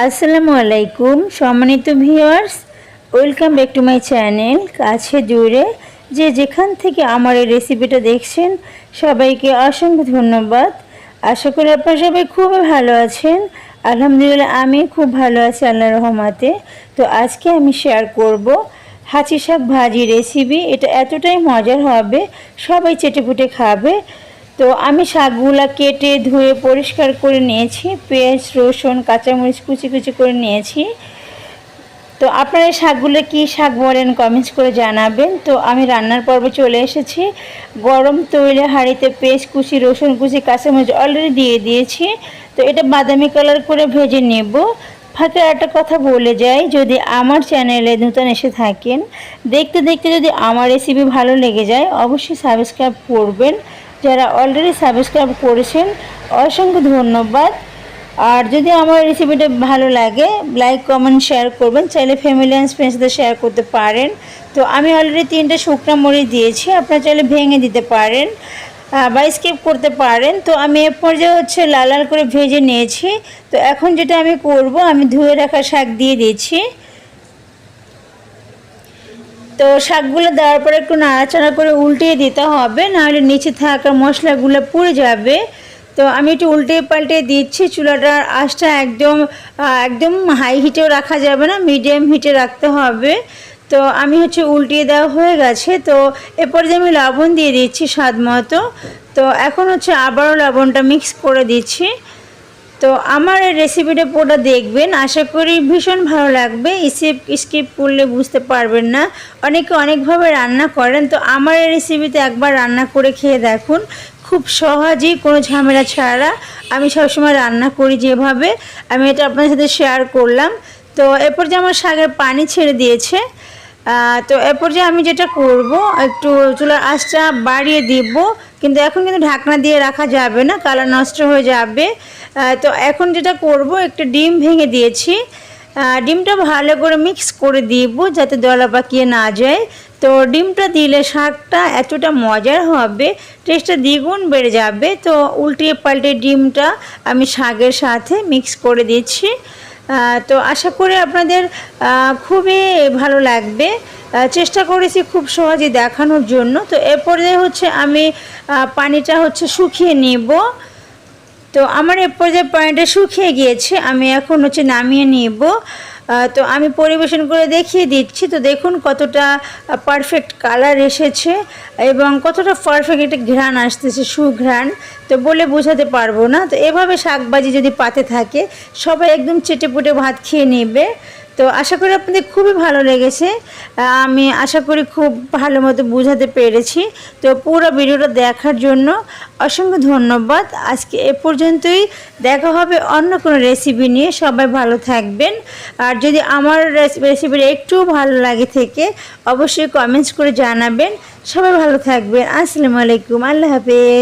আসসালামু আলাইকুম, সম্মানিত viewers, welcome back to my channel, কাছে জুড়ে যে যেখান থেকে আমার এই রেসিপিটা দেখছেন, সবাইকে অসংখ্য ধন্যবাদ। আশা করি আপনারা সবাই খুবই ভালো আছেন। আলহামদুলিল্লাহ, আমি খুব ভালো আছি আল্লাহ রহমাতে। তো আজকে আমি শেয়ার করব হাঁচি শাক ভাজি রেসিপি এটা এতটাই মজার হবে, সবাই চেটেপুটে খাবে। তো আমি শাকগুলা কেটে ধুয়ে পরিষ্কার করে নিয়েছি, পেঁয়াজ, রসুন, কাঁচামরিচ কুচি কুচি করে নিয়েছি। তো আপনারা শাকগুলো কী শাক বলেন কমেন্টস করে জানাবেন। তো আমি রান্নার পর্বে চলে এসেছি। গরম তৈলে হাঁড়িতে পেঁয়াজ কুচি, রসুন কুচি, কাঁচামরিচ অলরেডি দিয়ে দিয়েছি। তো এটা বাদামি কালার করে ভেজে নেব। ফাঁকে একটা কথা বলে যাই, যদি আমার চ্যানেলে নতুন এসে থাকেন, দেখতে দেখতে যদি আমার রেসিপি ভালো লেগে যায়, অবশ্যই সাবস্ক্রাইব করবেন। যারা অলরেডি সাবস্ক্রাইব করেছেন, অসংখ্য ধন্যবাদ। আর যদি আমার রেসিপিটা ভালো লাগে লাইক কমেন্ট শেয়ার করবেন। চাইলে ফ্যামিলি অ্যান্ড ফ্রেন্ডসদের শেয়ার করতে পারেন। তো আমি অলরেডি তিনটে শুকনো মরিচ দিয়েছি, আপনারা চাইলে ভেঙে দিতে পারেন বা স্কিপ করতে পারেন। তো আমি এ পর্যায়ে হচ্ছে লাল লাল করে ভেজে নিয়েছি। তো এখন যেটা আমি করব, আমি ধুয়ে রাখা শাক দিয়ে দিয়েছি। তো শাকগুলো দেওয়ার পরে একটু নাড়াচাড়া করে উল্টিয়ে দিতে হবে, নাহলে নিচে থাকা মশলাগুলো পুড়ে যাবে। তো আমি একটু উল্টে পাল্টে দিচ্ছি চুলাটার আঁচটা একদম একদম হাই হিটেও রাখা যাবে না মিডিয়াম হিটে রাখতে হবে। তো আমি হচ্ছে উল্টিয়ে দেওয়া হয়ে গেছে, তো এরপর যে আমি লবণ দিয়ে দিচ্ছি স্বাদ মতো। তো এখন হচ্ছে আবারও লবণটা মিক্স করে দিচ্ছি। তো আমার এই রেসিপিটা পুরোটা দেখবেন। আশা করি ভীষণ ভালো লাগবে। স্কিপ স্কিপ করলে বুঝতে পারবেন না। অনেকে অনেকভাবে রান্না করেন। তো আমার এই রেসিপিতে একবার রান্না করে খেয়ে দেখুন। খুব সহজেই কোনো ঝামেলা ছাড়া আমি সবসময় রান্না করি যেভাবে। আমি এটা আপনার সাথে শেয়ার করলাম। তো এরপর যে আমার শাকের পানি ছেড়ে দিয়েছে তো এরপর যে আমি যেটা করব, একটু চুলার আঁচটা বাড়িয়ে দিব। কিন্তু এখন কিন্তু ঢাকনা দিয়ে রাখা যাবে না, কালার নষ্ট হয়ে যাবে। তো এখন যেটা করব, একটা ডিম ভেঙে দিয়েছি। ডিমটা ভালো করে মিক্স করে দিব যাতে দলা পাকিয়ে না যায়। তো ডিমটা দিলে শাকটা এতটা মজার হবে টেস্টটা দ্বিগুণ বেড়ে যাবে। তো উল্টিয়ে পাল্টে ডিমটা আমি শাকের সাথে মিক্স করে দিচ্ছি। তো আশা করি আপনাদের খুবই ভালো লাগবে। চেষ্টা করেছি খুব সহজে দেখানোর জন্য। তো এরপরে হচ্ছে আমি পানিটা হচ্ছে শুকিয়ে নিব। তো আমার এ যে পানিটা শুকিয়ে গিয়েছে। আমি এখন হচ্ছে নামিয়ে নিব। তো আমি পরিবেশন করে দেখিয়ে দিচ্ছি। তো দেখুন কতটা পারফেক্ট কালার এসেছে এবং কতটা পারফেক্ট একটা ঘ্রাণ আসতেছে, সুঘ্রাণ। তো বলে বোঝাতে পারব না। তো এভাবে শাকবাজি যদি পাতে থাকে, সবাই একদম চেটেপুটে ভাত খেয়ে নেবে। তো আশা করি আপনাদের খুবই ভালো লেগেছে। আমি আশা করি খুব ভালো মতো বোঝাতে পেরেছি। তো পুরো ভিডিওটা দেখার জন্য অসংখ্য ধন্যবাদ। আজকে এ পর্যন্তই। দেখা হবে অন্য কোনো রেসিপি নিয়ে। সবাই ভালো থাকবেন। আর যদি আমার রেসিপিটা একটু ভালো লাগে থেকে, অবশ্যই কমেন্টস করে জানাবেন। সবাই ভালো থাকবেন। আসসালামু আলাইকুম। আল্লাহ হাফেজ।